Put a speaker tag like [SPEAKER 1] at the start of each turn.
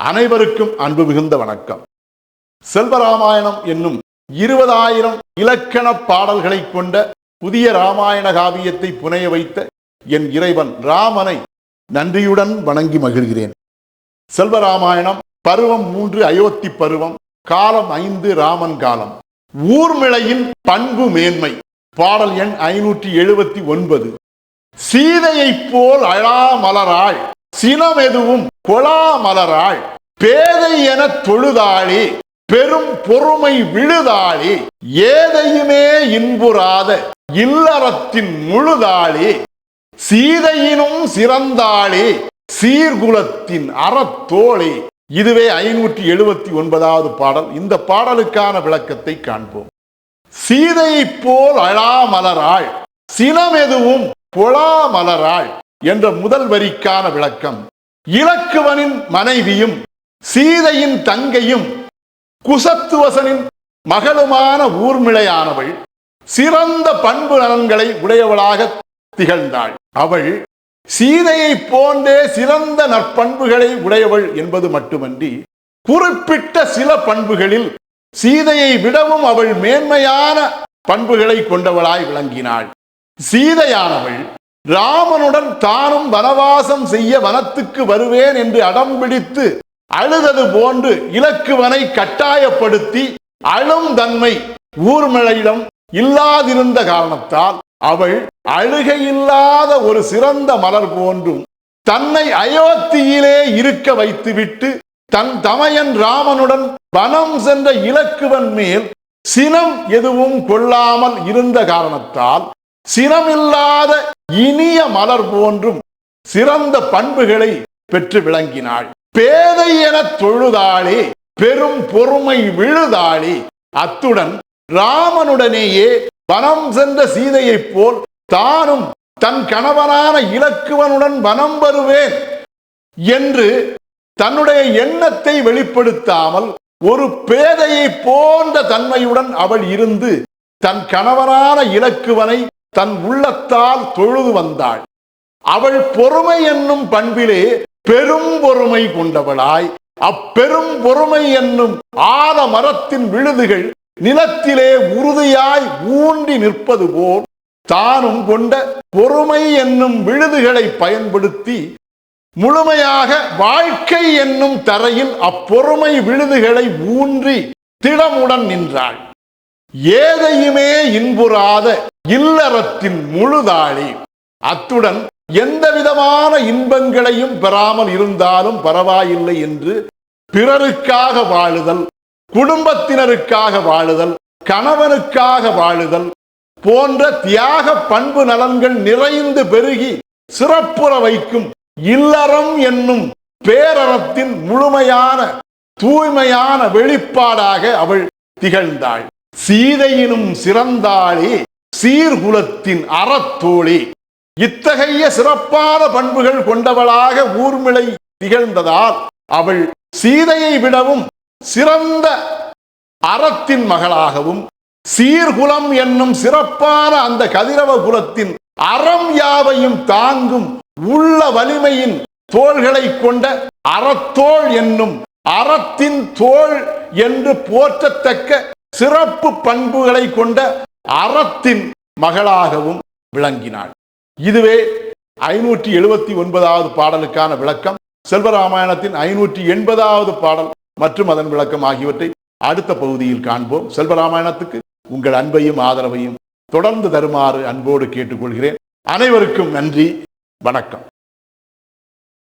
[SPEAKER 1] அனைவருக்கும் அன்பு மிகுந்த வணக்கம். செல்வராமாயணம் என்னும் இருபதாயிரம் இலக்கண பாடல்களை கொண்ட புதிய ராமாயண காவியத்தை புனைய வைத்த என் இறைவன் ராமனை நன்றியுடன் வணங்கி மகிழ்கிறேன். செல்வராமாயணம் பருவம் மூன்று அயோத்தி பருவம் காலம் ஐந்து ராமன் காலம். ஊர்மிளையின் பண்பு மேன்மை பாடல் எண் ஐநூற்றி எழுபத்தி ஒன்பது. சீதையைப் போல் அழாமலராள் சினமெதுவும் கொளாமலராள் பேதை என தொழுதாளி பெரும் பொறுமை விழுதாளி ஏதையுமே இன்புறாத இல்லறத்தின் முழுதாளி சீதையினும் சிறந்தாளி சீர்குலத்தின் அறத்தோளே. இதுவே ஐநூற்றி எழுபத்தி ஒன்பதாவது பாடல். இந்த பாடலுக்கான விளக்கத்தை காண்போம். சீதையைப் போல் அழாமலராள் சினமெதுவும் பொழாமலராள் என்ற முதல் வரிக்கான விளக்கம். இலக்குவனின் மனைவியும் சீதையின் தங்கையும் குசத்துவசனின் மகளுமான ஊர்மிளையானவள் சிறந்த பண்பு நலன்களை உடையவளாக திகழ்ந்தாள். அவள் சீதையை போன்றே சிறந்த நற்பண்புகளை உடையவள் என்பது மட்டுமன்றி குறிப்பிட்ட சில பண்புகளில் சீதையை விடவும் அவள் மேன்மையான பண்புகளை கொண்டவளாய் விளங்கினாள். சீதையானவள் ராமனுடன் தானும் வனவாசம் செய்ய வனத்துக்கு வருவேன் என்று அடம் பிடித்து அழுதது போன்று இலக்குவனை கட்டாயப்படுத்தி அழும் தன்மை ஊர்மிழையிடம் இல்லாதிருந்த காரணத்தால் அவள் அழுகையில்லாத ஒரு சிறந்த மலர் போன்றும் தன்னை அயோத்தியிலே இருக்க வைத்துவிட்டு தன் தமையன் ராமனுடன் வனம் சென்ற இலக்குவன் மேல் சினம் எதுவும் கொள்ளாமல் இருந்த காரணத்தால் சினமில்லாத இனிய மலர் போன்றும் சிறந்த பண்புகளை பெற்று விளங்கினாள். பேதை என தொழுதாளே பெரும் பொறுமை விழுதாளே. அத்துடன் ராமனுடனேயே வனம் சென்ற சீதையைப் போல் தானும் தன் கணவனான இலக்குவனுடன் வனம் வருவேன் என்று தன்னுடைய எண்ணத்தை வெளிப்படுத்தாமல் ஒரு பேதையை போன்ற தன்மையுடன் அவள் இருந்து தன் கணவனான இலக்குவனை தன் உள்ளத்தால் தொழுது வந்தாள். அவள் பொறுமை என்னும் பண்பிலே பெரும் பொறுமை கொண்டவளாய். அப்பெரும் பொறுமை என்னும் ஆல மரத்தின் விழுதுகள் நிலத்திலே உறுதியாய் ஊண்டி நிற்பது போல் தானும் கொண்ட பொறுமை என்னும் விழுதுகளை பயன்படுத்தி முழுமையாக வாழ்க்கை என்னும் தரையில் அப்பொறுமை விழுதுகளை ஊன்றி திடமுடன் நின்றாள். ஏதையுமே இன்புறாத இல்லறத்தின் முழுதாளி அத்துடன் எந்த விதமான இன்பங்களையும் பெறாமல் இருந்தாலும் பரவாயில்லை என்று பிறருக்காக வாழுதல் குடும்பத்தினருக்காக வாழுதல் கணவனுக்காக வாழுதல் போன்ற தியாக பண்பு நலன்கள் நிறைந்து பெருகி சிறப்புற வைக்கும் இல்லறம் என்னும் பேரறத்தின் முழுமையான தூய்மையான வெளிப்பாடாக அவள் திகழ்ந்தாள். சீதையினும் சிறந்தாளே சீர்குலத்தின் அறத்தோழி. இத்தகைய சிறப்பான பண்புகள் கொண்டவளாக ஊர்மிளை திகழ்ந்ததால் அவள் சீதையை விடவும் சிறந்த அறத்தின் மகளாகவும் சீர்குலம் என்னும் சிறப்பான அந்த கதிரவ குலத்தின் அறம் யாவையும் தாங்கும் உள்ள வலிமையின் தோள்களை கொண்ட அறத்தோள் என்னும் அறத்தின் தோள் என்று போற்றத்தக்க சிறப்பு பண்புகளை கொண்ட அறத்தின் மகளாகவும் விளங்கினாள். இதுவே ஐநூற்றி எழுபத்தி ஒன்பதாவது பாடலுக்கான விளக்கம். செல்வராமாயணத்தின் ஐநூற்றி எண்பதாவது பாடல் மற்றும் அதன் விளக்கம் ஆகியவற்றை அடுத்த பகுதியில் காண்போம். செல்வராமாயணத்துக்கு உங்கள் அன்பையும் ஆதரவையும் தொடர்ந்து தருமாறு அன்போடு கேட்டுக்கொள்கிறேன். அனைவருக்கும் நன்றி. வணக்கம்.